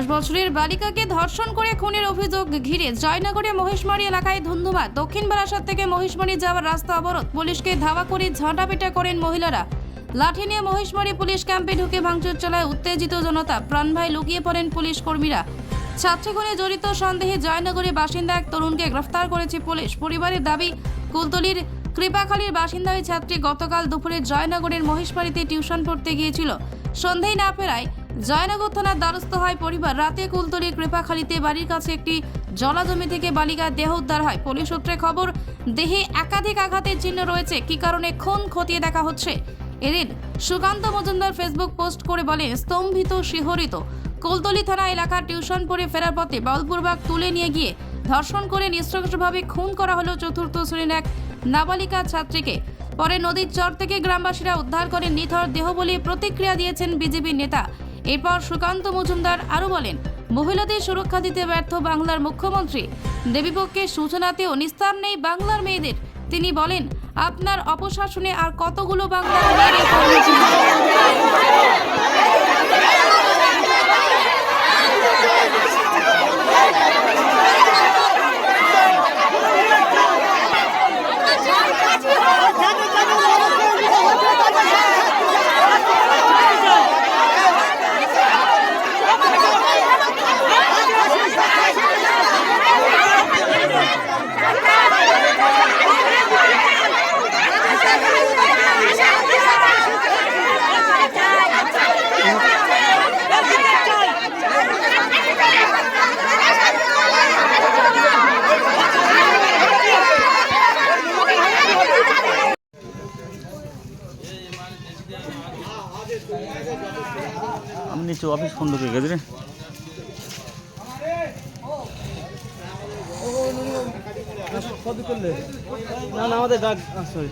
দশ বছরের বালিকাকে ধর্ষণ করে খুনের অভিযোগ ঘিরে জয়নগরে মহেশমারি এলাকায় ধুন্ধুমা দক্ষিণ বারাসাত থেকে মহেশমারি যাওয়ার রাস্তা অবরোধ। পুলিশকে ধাওয়া করে ঝাঁটাপিটা করেন মহিলারা। লাঠি নিয়ে মহেশমারি পুলিশ ক্যাম্পে ঢুকে ভাঙচুর চলায় উত্তেজিত জনতা। প্রাণভাই লুকিয়ে পড়েন পুলিশ কর্মীরা। ছাত্রীখুনে জড়িত সন্দেহে জয়নগরের বাসিন্দা এক তরুণকে গ্রেফতার করেছে পুলিশ। পরিবারের দাবি, কুলতলির কৃপাখালীর বাসিন্দা ওই ছাত্রী গতকাল দুপুরে জয়নগরের মহেশবাড়িতে টিউশন পড়তে গিয়েছিল। সন্ধেই না ফেরায় জয়নগর থানার দ্বারস্থ হয় পরিবার। রাতে কুলতলির কৃপাখালীতে বাড়ির কাছে একটি জলাজমি থেকে বালিকার দেহ উদ্ধার হয়। পুলিশ সূত্রে খবর, দেহে একাধিক আঘাতের চিহ্ন রয়েছে। কি কারণে খুন খতিয়ে দেখা হচ্ছে? এদিন সুকান্ত মজুমদার ফেসবুক পোস্ট করে বলে, স্তম্ভিত, শিহরিত। কোলতলি থানা এলাকার টিউশন পড়ে ফেরার পথে বলপূর্বক তুলে নিয়ে গিয়ে ধর্ষণ করে নৃশংসভাবে খুন করা হলো চতুর্থ শ্রেণির এক নাবালিকা ছাত্রীকে। পরে নদীর চর থেকে গ্রামবাসীরা উদ্ধার করে নিথর দেহ বলে প্রতিক্রিয়া দিয়েছেন বিজেপির নেতা। এরপর সুকান্ত মজুমদার আরও বলেন, মহিলাদের সুরক্ষা দিতে ব্যর্থ বাংলার মুখ্যমন্ত্রী। দেবীপক্ষের সূচনাতেও নিস্তার নেই বাংলার মেয়েদের। তিনি বলেন, আপনার অপশাসনে আর কতগুলো বাংলার মেয়ের আমি নিচে অফিস ফোন ঢুকে গেছে রে। না আমাদের সরি